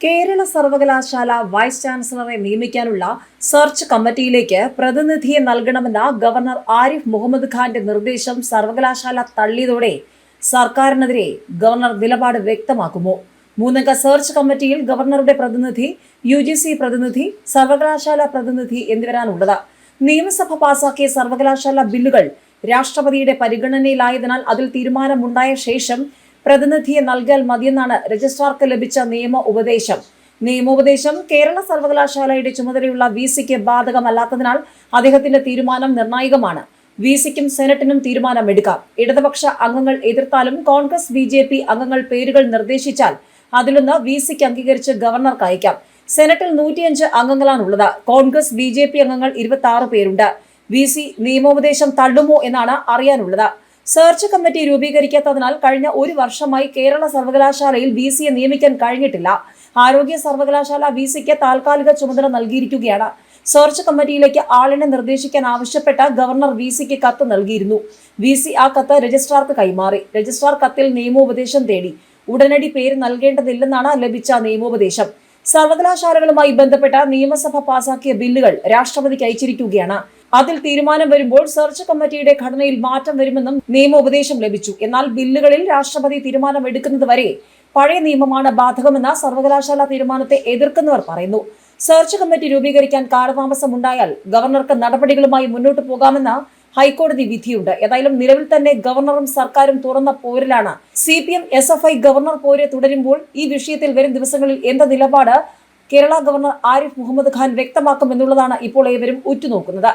കേരള സർവകലാശാല vice ചാൻസലറെ നിയമിക്കാനുള്ള search കമ്മിറ്റിയിലേക്ക് പ്രതിനിധിയെ നൽകണമെന്ന ഗവർണർ ആരിഫ് മുഹമ്മദ് ഖാന്റെ നിർദ്ദേശം സർവകലാശാല തള്ളിയതോടെ സർക്കാരിനെതിരെ ഗവർണർ നിലപാട് വ്യക്തമാക്കുമോ? മൂന്നംഗ സെർച്ച് കമ്മിറ്റിയിൽ ഗവർണറുടെ പ്രതിനിധി യു ജി സി പ്രതിനിധി സർവകലാശാല പ്രതിനിധി എന്നിവരാണുള്ളത്. നിയമസഭ പാസാക്കിയ സർവകലാശാല ബില്ലുകൾ രാഷ്ട്രപതിയുടെ പരിഗണനയിലായതിനാൽ അതിൽ തീരുമാനമുണ്ടായ ശേഷം പ്രതിനിധിയെ നൽകാൻ മതിയെന്നാണ് രജിസ്ട്രാർക്ക് ലഭിച്ച നിയമ ഉപദേശം. നിയമോപദേശം കേരള സർവകലാശാലയുടെ ചുമതലയുള്ള വി സിക്ക് ബാധകമല്ലാത്തതിനാൽ അദ്ദേഹത്തിന്റെ തീരുമാനം നിർണായകമാണ്. വി സിക്കും സെനറ്റിനും തീരുമാനമെടുക്കാം. ഇടതുപക്ഷ അംഗങ്ങൾ എതിർത്താലും കോൺഗ്രസ് ബി ജെ പി അംഗങ്ങൾ പേരുകൾ നിർദ്ദേശിച്ചാൽ അതിലൊന്ന് വി സിക്ക് അംഗീകരിച്ച് ഗവർണർക്ക് അയക്കാം. സെനറ്റിൽ നൂറ്റിയഞ്ച് അംഗങ്ങളാണുള്ളത്. കോൺഗ്രസ് ബി ജെ പി അംഗങ്ങൾ ഇരുപത്തി ആറ് പേരുണ്ട്. വി സി നിയമോപദേശം തള്ളുമോ എന്നാണ് അറിയാനുള്ളത്. സെർച്ച് കമ്മിറ്റി രൂപീകരിക്കാത്തതിനാൽ കഴിഞ്ഞ ഒരു വർഷമായി കേരള സർവകലാശാലയിൽ വി സിയെ നിയമിക്കാൻ കഴിഞ്ഞിട്ടില്ല. ആരോഗ്യ സർവകലാശാല വി സിക്ക് താൽക്കാലിക ചുമതല നൽകിയിരിക്കുകയാണ്. സെർച്ച് കമ്മിറ്റിയിലേക്ക് ആളിനെ നിർദ്ദേശിക്കാൻ ആവശ്യപ്പെട്ട ഗവർണർ വി സിക്ക് കത്ത് നൽകിയിരുന്നു. വി സി ആ കത്ത് രജിസ്ട്രാർക്ക് കൈമാറി. രജിസ്ട്രാർ കത്തിൽ നിയമോപദേശം തേടി. ഉടനടി പേര് നൽകേണ്ടതില്ലെന്നാണ് ലഭിച്ച നിയമോപദേശം. സർവകലാശാലകളുമായി ബന്ധപ്പെട്ട നിയമസഭ പാസാക്കിയ ബില്ലുകൾ രാഷ്ട്രപതിക്ക് അയച്ചിരിക്കുകയാണ്. അതിൽ തീരുമാനം വരുമ്പോൾ സെർച്ച് കമ്മിറ്റിയുടെ ഘടനയിൽ മാറ്റം വരുമെന്നും നിയമോപദേശം ലഭിച്ചു. എന്നാൽ ബില്ലുകളിൽ രാഷ്ട്രപതി തീരുമാനം എടുക്കുന്നതുവരെ പഴയ നിയമമാണ് ബാധകമെന്ന സർവകലാശാല തീരുമാനത്തെ എതിർക്കുന്നവർ പറയുന്നു. സെർച്ച് കമ്മിറ്റി രൂപീകരിക്കാൻ കാലതാമസമുണ്ടായാൽ ഗവർണർക്ക് നടപടികളുമായി മുന്നോട്ട് പോകാമെന്ന ഹൈക്കോടതി വിധിയുണ്ട്. ഏതായാലും നിലവിൽ തന്നെ ഗവർണറും സർക്കാരും തുറന്ന പോരിലാണ്. C P M S F I governor പോര് തുടരുമ്പോൾ ഈ വിഷയത്തിൽ വരും ദിവസങ്ങളിൽ എന്ത നിലപാട് കേരള ഗവർണർ ആരിഫ് മുഹമ്മദ് ഖാൻ വ്യക്തമാക്കുമെന്നുള്ളതാണ് ഇപ്പോൾ ഏവരും ഉറ്റുനോക്കുന്നത്.